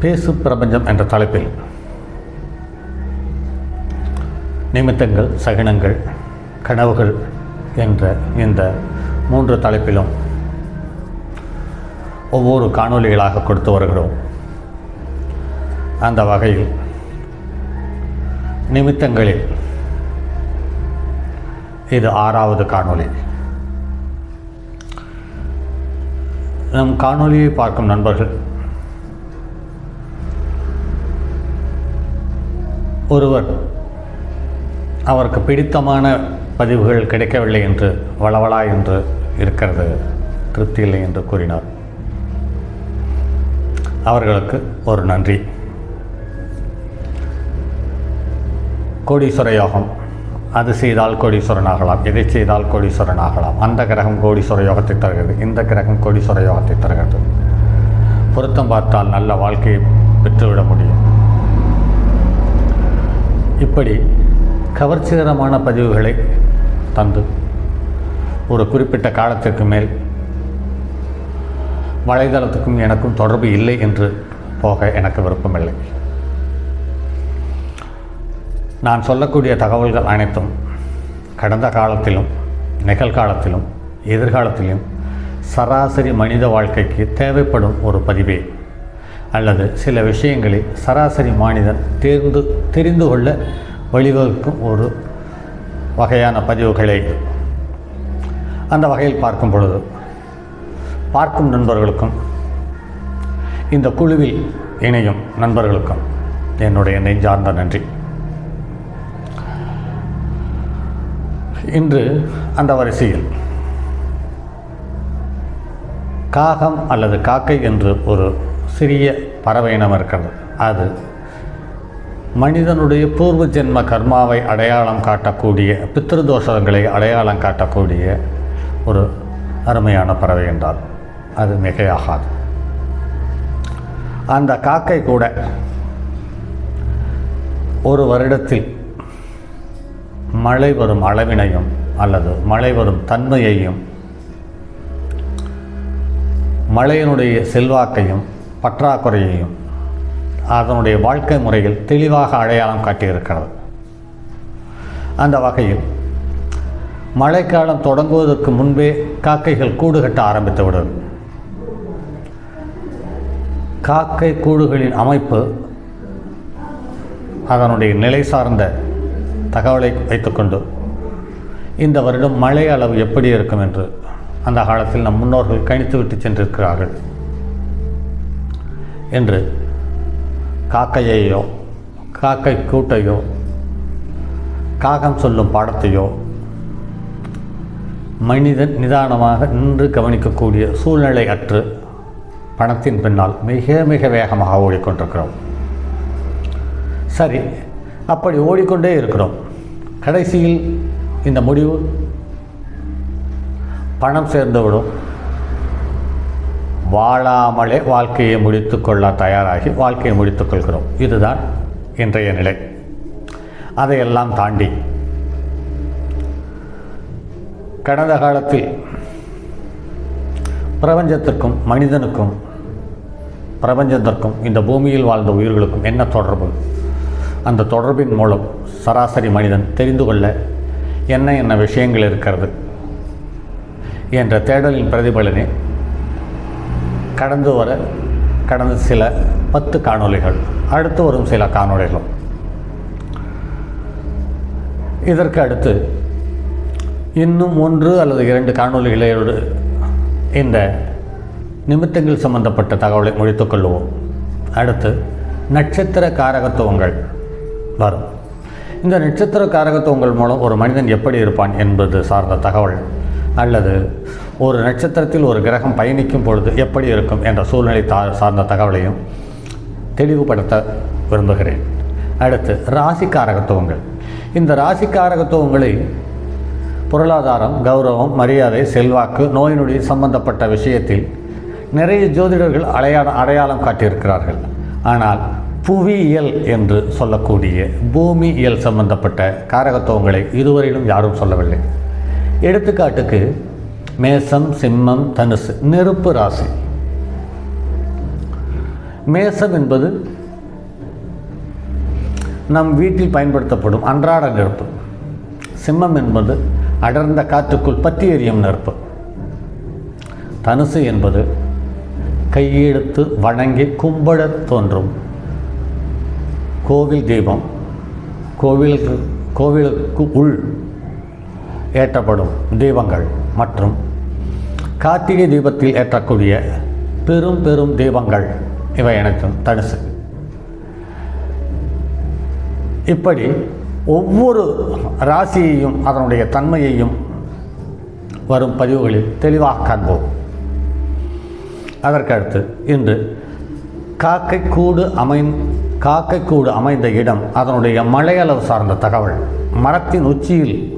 பேசு பிரபஞ்சம் என்ற தலைப்பில் நிமித்தங்கள் சகினங்கள் கனவுகள் என்ற இந்த மூன்று தலைப்பிலும் ஒவ்வொரு காணொளிகளாக கொடுத்து வருகிறோம். அந்த வகையில் நிமித்தங்களில் இது ஆறாவது காணொளி. நம் காணொலியை பார்க்கும் நண்பர்கள் ஒருவர் அவருக்கு பிடித்தமான பதிவுகள் கிடைக்கவில்லை என்று வளவளா என்று இருக்கிறது திருப்தி இல்லை என்று கூறினார். அவர்களுக்கு ஒரு நன்றி. கோடீஸ்வர யோகம் அது செய்தால் கோடீஸ்வரன் ஆகலாம் எதை செய்தால் கோடீஸ்வரன் ஆகலாம் அந்த கிரகம் கோடீஸ்வர யோகத்தை தருகிறது இந்த கிரகம் கோடீஸ்வர யோகத்தை தருகிறது. பொருத்தம் பார்த்தால் நல்ல வாழ்க்கையை பெற்றுவிட முடியும். இப்படி கவர்ச்சிகரமான பதிவுகளை தந்து ஒரு குறிப்பிட்ட காலத்திற்கு மேல் வலைதளத்துக்கும் எனக்கும் தொடர்பு இல்லை என்று போக எனக்கு விருப்பமில்லை. நான் சொல்லக்கூடிய தகவல்கள் அனைத்தும் கடந்த காலத்திலும் நிகழ்காலத்திலும் எதிர்காலத்திலும் சராசரி மனித வாழ்க்கைக்கு தேவைப்படும் ஒரு பதிவே. அல்லது சில விஷயங்களை சராசரி மனிதன் தேர்ந்து தெரிந்து கொள்ள வழிவகுக்கும் ஒரு வகையான பதிவுகளை அந்த வகையில் பார்க்கும் பொழுது பார்க்கும் நண்பர்களுக்கும் இந்த குழுவில் இணையும் நண்பர்களுக்கும் என்னுடைய நெஞ்சார்ந்த நன்றி. இன்று அந்த வரிசையில் காகம் அல்லது காக்கை என்று ஒரு சிறிய பறவை இனம் இருக்கிறது. அது மனிதனுடைய பூர்வ ஜென்ம கர்மாவை அடையாளம் காட்டக்கூடிய பித்திருதோஷங்களை அடையாளம் காட்டக்கூடிய ஒரு அருமையான பறவை என்றால் அது மிகையாகாது. அந்த காக்கை கூட ஒரு வருடத்தில் மழை வரும் அளவினையும் அல்லது மழை வரும் தன்மையையும் மழையினுடைய செல்வாக்கையும் பற்றாக்குறையையும் அதனுடைய வாழ்க்கை முறையில் தெளிவாக அடையாளம் காட்டியிருக்கிறது. அந்த வகையில் மழைக்காலம் தொடங்குவதற்கு முன்பே காக்கைகள் கூடு கட்ட ஆரம்பித்து விடும் காக்கை கூடுகளின் அமைப்பு அதனுடைய நிலை சார்ந்த தகவலை வைத்துக்கொண்டு இந்த வருடம் மழை அளவு எப்படி இருக்கும் என்று அந்த காலத்தில் நம் முன்னோர்கள் கணித்துவிட்டு சென்றிருக்கிறார்கள். என்று காக்கையையோ காக்கை கூட்டையோ காகம் சொல்லும் பாடத்தையோ மனிதன் நிதானமாக நின்று கவனிக்கக்கூடிய சூழ்நிலை அற்று பணத்தின் பின்னால் மிக மிக வேகமாக ஓடிக்கொண்டிருக்கிறோம். சரி அப்படி ஓடிக்கொண்டே இருக்கிறோம். கடைசியில் இந்த முடிவு பணம் சேர்ந்துவிடும் வாழாமலே வாழ்க்கையை முடித்துக்கொள்ள தயாராகி வாழ்க்கையை முடித்துக்கொள்கிறோம் இதுதான் இன்றைய நிலை. அதையெல்லாம் தாண்டி கடந்த காலத்தில் பிரபஞ்சத்திற்கும் மனிதனுக்கும் பிரபஞ்சத்திற்கும் இந்த பூமியில் வாழ்ந்த உயிர்களுக்கும் என்ன தொடர்பு? அந்த தொடர்பின் மூலம் சராசரி மனிதன் தெரிந்து கொள்ள என்ன என்ன விஷயங்கள் இருக்கிறது? என்ற தேடலின் பிரதிபலனே கடந்து வர கடந்த சில பத்து காணொளிகள் அடுத்து வரும் சில காணொலிகளும் இதற்கு அடுத்து இன்னும் ஒன்று அல்லது இரண்டு காணொலிகளோடு இந்த நிமித்தங்கள் சம்பந்தப்பட்ட தகவலை முடித்துக்கொள்வோம் அடுத்து நட்சத்திர காரகத்துவங்கள் வரும். இந்த நட்சத்திர காரகத்துவங்கள் மூலம் ஒரு மனிதன் எப்படி இருப்பான் என்பது சார்ந்த தகவல் அல்லது ஒரு நட்சத்திரத்தில் ஒரு கிரகம் பயணிக்கும் பொழுது எப்படி இருக்கும் என்ற சூழ்நிலை தா சார்ந்த தகவலையும் தெளிவுபடுத்த விரும்புகிறேன். அடுத்து ராசி காரகத்துவங்கள் இந்த ராசி காரகத்துவங்களை பொருளாதாரம் கௌரவம் மரியாதை செல்வாக்கு நோய் நொடி சம்பந்தப்பட்ட விஷயத்தில் நிறைய ஜோதிடர்கள் அடையாளம் அடையாளம் காட்டியிருக்கிறார்கள். ஆனால் புவியியல் என்று சொல்லக்கூடிய பூமியியல் சம்பந்தப்பட்ட காரகத்துவங்களை இதுவரையிலும் யாரும் சொல்லவில்லை. எடுத்துக்காட்டுக்கு மேசம் சிம்மம் தனுசு நெருப்பு ராசி. மேசம் என்பது நம் வீட்டில் பயன்படுத்தப்படும் அன்றாட நெருப்பு. சிம்மம் என்பது அடர்ந்த காற்றுக்குள் பற்றி எரியும் நெருப்பு. தனுசு என்பது கையெடுத்து வணங்கி கும்பிடத் தோன்றும் கோவில் தீபம் கோவிலுக்கு கோவிலுக்கு உள் ஏற்றப்படும் தீபங்கள் மற்றும் கார்த்திகை தீபத்தில் ஏற்றக்கூடிய பெரும் பெரும் தீபங்கள் இவை அனைத்தும் தனுசு. இப்படி ஒவ்வொரு ராசியையும் அதனுடைய தன்மையையும் வரும் பதிவுகளில் தெளிவாக காண்போம். அதற்கடுத்து இன்று காக்கை கூடு அமை காக்கைக்கூடு அமைந்த இடம் அதனுடைய மலையளவு சார்ந்த தகவல். மரத்தின் உச்சியில்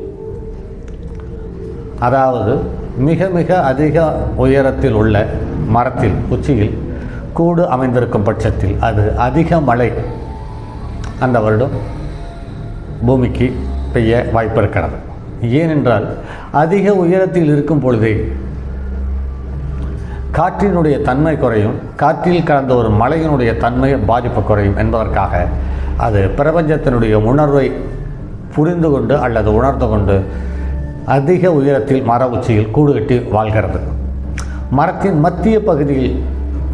அதாவது மிக மிக அதிக உயரத்தில் உள்ள மரத்தில் உச்சியில் கூடு அமைந்திருக்கும் பட்சத்தில் அது அதிக மழை அந்த வருடம் பூமிக்கு பெய்ய வாய்ப்பு இருக்கிறது. ஏனென்றால் அதிக உயரத்தில் இருக்கும் பொழுதே காற்றினுடைய தன்மை குறையும் காற்றில் கலந்த ஒரு மழையினுடைய தன்மை பாதிப்பு குறையும் என்பதற்காக அது பிரபஞ்சத்தினுடைய உணர்வை புரிந்து கொண்டு அல்லது உணர்ந்து கொண்டு அதிக உயரத்தில் மர உச்சியில் கூடு கட்டி வாழ்கிறது. மரத்தின் மத்திய பகுதியில்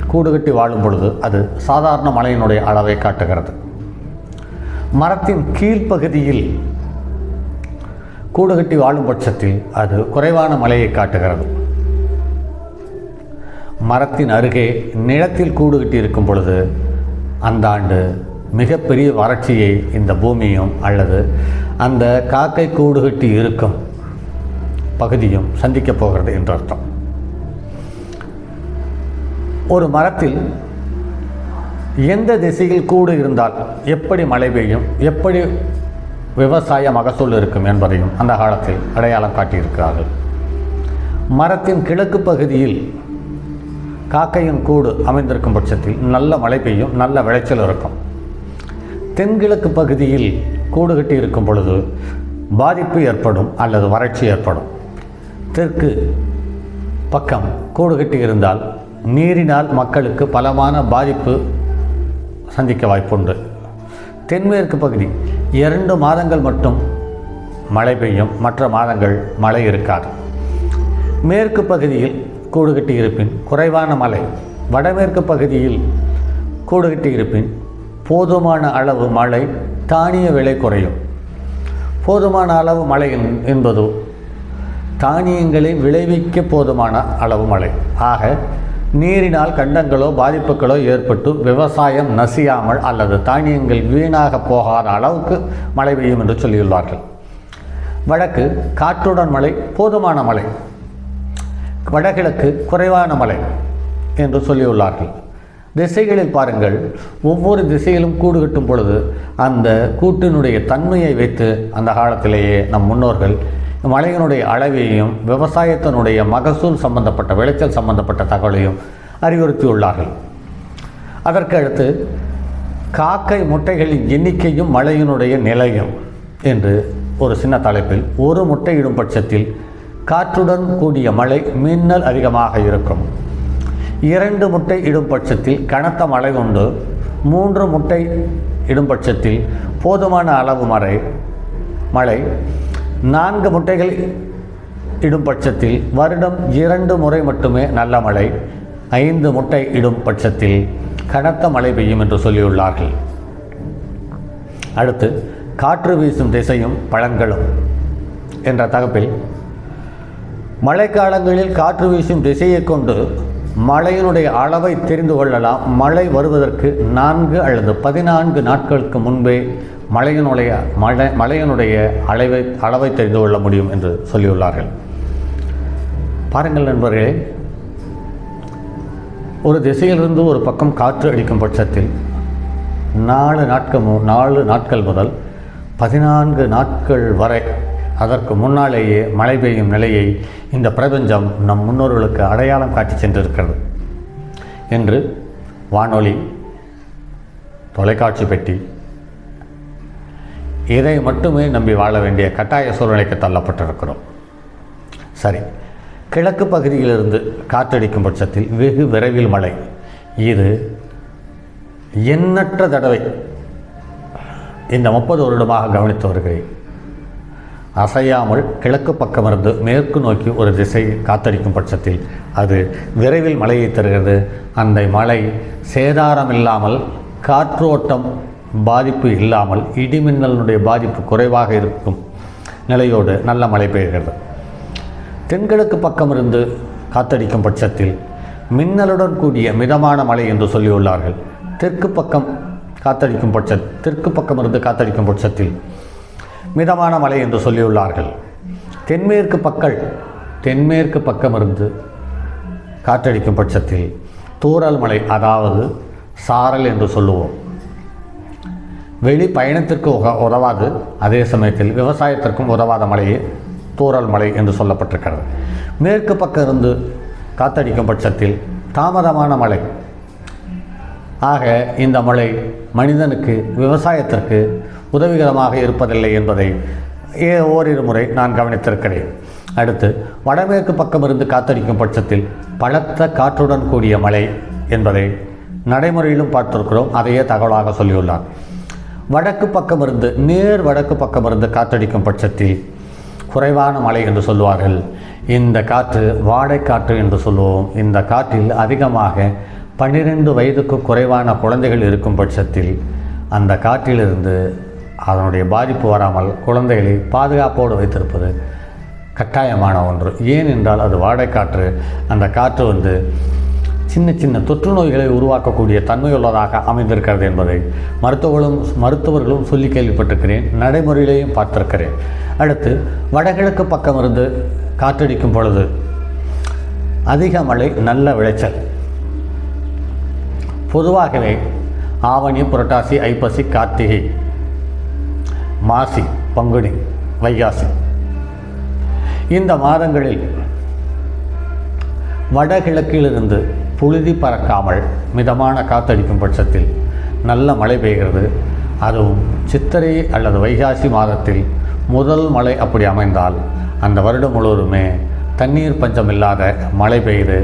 கூடு கட்டி வாழும் பொழுது அது சாதாரண மலையினுடைய அளவை காட்டுகிறது. மரத்தின் கீழ்ப்பகுதியில் கூடு கட்டி வாழும் பட்சத்தில் அது குறைவான மலையை காட்டுகிறது. மரத்தின் அருகே நிலத்தில் கூடு கட்டி இருக்கும் பொழுது அந்த ஆண்டு மிகப்பெரிய வறட்சியை இந்த பூமியும் அல்லது அந்த காக்கை கூடு கட்டி இருக்கும் பகுதியும் சந்திக்கப் போகிறது என்று அர்த்தம். ஒரு மரத்தில் எந்த திசையில் கூடு இருந்தால் எப்படி மழை பெய்யும் எப்படி விவசாய மகசூல் இருக்கும் என்பதையும் அந்த காலத்தில் அடையாளம் காட்டியிருக்கிறார்கள். மரத்தின் கிழக்கு பகுதியில் காக்கையின் கூடு அமைந்திருக்கும் பட்சத்தில் நல்ல மழை பெய்யும் நல்ல விளைச்சல் இருக்கும். தென்கிழக்கு பகுதியில் கூடு கட்டி இருக்கும் பொழுது பாதிப்பு ஏற்படும் அல்லது வறட்சி ஏற்படும். தெற்கு பக்கம் கூடு கட்டி இருந்தால் நீரினால் மக்களுக்கு பலமான பாதிப்பு சந்திக்க வாய்ப்புண்டு. தென்மேற்கு பகுதி இரண்டு மாதங்கள் மட்டும் மழை பெய்யும். மற்ற மாதங்கள் மழை இருக்காது. மேற்கு பகுதியில் கூடு கட்டி இருப்பின் குறைவான மழை. வடமேற்கு பகுதியில் கூடு கட்டி இருப்பின் போதுமான அளவு மழை தானிய விலை குறையும். போதுமான அளவு மழை என்- என்பது தானியங்களை விளைவிக்க போதுமான அளவு மழை. ஆக நீரினால் கண்டங்களோ பாதிப்புகளோ ஏற்பட்டு விவசாயம் நசியாமல் அல்லது தானியங்கள் வீணாக போகாத அளவுக்கு மழை பெய்யும் என்று சொல்லியுள்ளார்கள். வடக்கு காற்றுடன் மழை போதுமான மழை. வடகிழக்கு குறைவான மழை என்று சொல்லியுள்ளார்கள். திசைகளில் பாருங்கள் ஒவ்வொரு திசையிலும் கூடு கட்டும் பொழுது அந்த கூட்டினுடைய தன்மையை வைத்து அந்த காலத்திலேயே நம் முன்னோர்கள் மழையினுடைய அளவையும் விவசாயத்தினுடைய மகசூல் சம்பந்தப்பட்ட விளைச்சல் சம்பந்தப்பட்ட தகவலையும் அறிவுறுத்தியுள்ளார்கள். அதற்கடுத்து காக்கை முட்டைகளின் எண்ணிக்கையும் மழையினுடைய நிலையும் என்று ஒரு சின்ன தலைப்பில் ஒரு முட்டையிடும் பட்சத்தில் காற்றுடன் கூடிய மழை மின்னல் அதிகமாக இருக்கும். இரண்டு முட்டை இடும் பட்சத்தில் கனத்த மழை உண்டு. மூன்று முட்டை இடும் பட்சத்தில் போதுமான அளவு மழை மழை நான்கு முட்டைகள் இடும் பட்சத்தில் வருடம் இரண்டு முறை மட்டுமே நல்ல மழை ஐந்து முட்டை இடும் பட்சத்தில் கனத்த மழை பெய்யும் என்று சொல்லியுள்ளார்கள். அடுத்து காற்று வீசும் திசையும் பழங்களும் என்ற தகப்பில் மழைக்காலங்களில் காற்று வீசும் திசையை கொண்டு மழையினுடைய அளவை தெரிந்து கொள்ளலாம். மழை வருவதற்கு நான்கு அல்லது பதினான்கு நாட்களுக்கு முன்பே மழையினுடைய மழை மழையினுடைய அளவை அளவை தெரிந்து கொள்ள முடியும் என்று சொல்லியுள்ளார்கள். பாருங்கள் நண்பர்களே ஒரு திசையிலிருந்து ஒரு பக்கம் காற்று அடிக்கும் பட்சத்தில் நாலு நாட்கள் நாலு நாட்கள் முதல் பதினான்கு நாட்கள் வரை அதற்கு முன்னாலேயே மழை பெய்யும் நிலையை இந்த பிரபஞ்சம் நம் முன்னோர்களுக்கு அடையாளம் காட்டி சென்றிருக்கிறது. என்று வானொலி தொலைக்காட்சி பெட்டி இதை மட்டுமே நம்பி வாழ வேண்டிய கட்டாய சூழ்நிலைக்கு தள்ளப்பட்டிருக்கிறோம். சரி கிழக்கு பகுதியிலிருந்து காற்றடிக்கும் பட்சத்தில் வெகு விரைவில் மழை. இது எண்ணற்ற தடவை. இந்த முப்பது வருடமாக கவனித்து வருகிறேன். அசையாமல் கிழக்கு பக்கமிருந்து மேற்கு நோக்கி ஒரு திசை காத்தடிக்கும் பட்சத்தில் அது விரைவில் மழையை தருகிறது. அந்த மழை சேதாரம் இல்லாமல் காற்றோட்டம் பாதிப்பு இல்லாமல் இடிமின்னலினுடைய பாதிப்பு குறைவாக இருக்கும் நிலையோடு நல்ல மழை பெய்கிறது. தென்கிழக்கு பக்கமிருந்து காத்தடிக்கும் பட்சத்தில் மின்னலுடன் கூடிய மிதமான மழை என்று சொல்லியுள்ளார்கள். தெற்கு பக்கம் காத்தடிக்கும் பட்ச தெற்கு பக்கமிருந்து காத்தடிக்கும் பட்சத்தில் மிதமான மழை என்று சொல்லியுள்ளார்கள். தென்மேற்கு பக்கல் தென்மேற்கு பக்கமிருந்து காற்றடிக்கும் பட்சத்தில் தூறல் மலை அதாவது சாரல் என்று சொல்லுவோம். வெளி பயணத்திற்கு உக உதவாது. அதே சமயத்தில் விவசாயத்திற்கும் உதவாத மழையே தூறல் மலை என்று சொல்லப்பட்டிருக்கிறது. மேற்கு பக்கம் இருந்து காத்தடிக்கும் பட்சத்தில் தாமதமான மழை ஆக இந்த மழை மனிதனுக்கு விவசாயத்திற்கு உதவிகரமாக இருப்பதில்லை என்பதை ஏ- ஓரிரு முறை நான் கவனித்திருக்கிறேன். அடுத்து வடமேற்கு பக்கமிருந்து காத்தடிக்கும் பட்சத்தில் பலத்த காற்றுடன் கூடிய மழை என்பதை நடைமுறையிலும் பார்த்திருக்கிறோம். அதையே தகவலாக சொல்லியுள்ளார். வடக்கு பக்கமிருந்து நேர் வடக்கு பக்கமிருந்து காற்றடிக்கும் பட்சத்தில் குறைவான மழை என்று சொல்லுவார்கள். இந்த காற்று வாடைக்காற்று என்று சொல்லுவோம். இந்த காற்றில் அதிகமாக பன்னிரெண்டு வயதுக்கு குறைவான குழந்தைகள் இருக்கும் பட்சத்தில் அந்த காற்றிலிருந்து அதனுடைய பாதிப்பு வராமல் குழந்தைகளை பாதுகாப்போடு வைத்திருப்பது கட்டாயமான ஒன்று. ஏன் என்றால் அது வாடைக்காற்று. அந்த காற்று வந்து சின்ன சின்ன தொற்று நோய்களை உருவாக்கக்கூடிய தன்மையுள்ளதாக அமைந்திருக்கிறது என்பதை மருத்துவர்களும் மருத்துவர்களும் சொல்லி கேள்விப்பட்டிருக்கிறேன். நடைமுறையிலேயும் பார்த்திருக்கிறேன். அடுத்து வடகிழக்கு பக்கம் இருந்து காற்றடிக்கும் பொழுது அதிக மழை நல்ல விளைச்சல். பொதுவாகவே ஆவணி புரட்டாசி ஐப்பசி கார்த்திகை மாசி பங்குனி வைகாசி. இந்த மாதங்களில் வடகிழக்கிலிருந்து புழுதி பறக்காமல் மிதமான காத்தடிக்கும் பட்சத்தில் நல்ல மழை பெய்கிறது. அதுவும் சித்திரை அல்லது வைகாசி மாதத்தில் முதல் மழை அப்படி அமைந்தால் அந்த வருடம் முழுவதுமே தண்ணீர் பஞ்சமில்லாத மழை பெய்து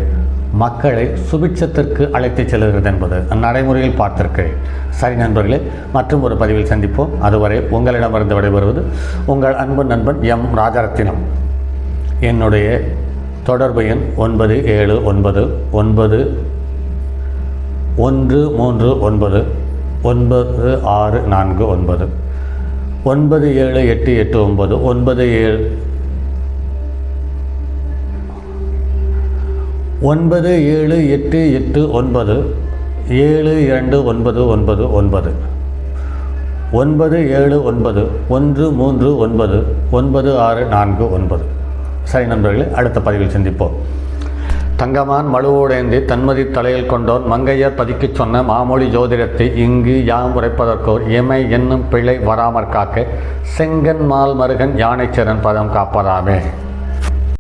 மக்களை சுபிட்சத்திற்கு அழைத்துச் செல்கிறது என்பது நடைமுறையில் பார்த்திருக்கிறேன். சரி நண்பர்களே மற்றும் ஒரு பதிவில் சந்திப்போம். அதுவரை உங்களிடமிருந்து விடைபெறுவது உங்கள் அன்பு நண்பன் எம். ராஜரத்தினம். என்னுடைய தொடர்பு எண் ஒன்பது ஏழு ஒன்பது ஒன்பது ஒன்று மூன்று ஒன்பது ஒன்பது ஆறு நான்கு ஒன்பது. ஒன்பது ஏழு எட்டு எட்டு ஒன்பது. ஒன்பது ஏழு ஒன்பது ஏழு எட்டு எட்டு ஒன்பது ஏழு இரண்டு ஒன்பது ஒன்பது ஒன்பது. ஒன்பது ஏழு ஒன்பது ஒன்று மூன்று ஒன்பது ஒன்பது ஆறு நான்கு ஒன்பது. சரி நண்பர்களே அடுத்த பதிவில் சந்திப்போம். தங்கமான் மழுவோடேந்தி தன்மதி தலையில் கொண்டோர் மங்கையர் பதிக்குச் சொன்ன மாமொழி ஜோதிடத்தை இங்கு யாம் உரைப்பதற்கோர் எமை என்னும் பிழை வராமற் காக்க செங்கன் மால் மருகன் யானைச்சரன் பதம் காப்பதாமே.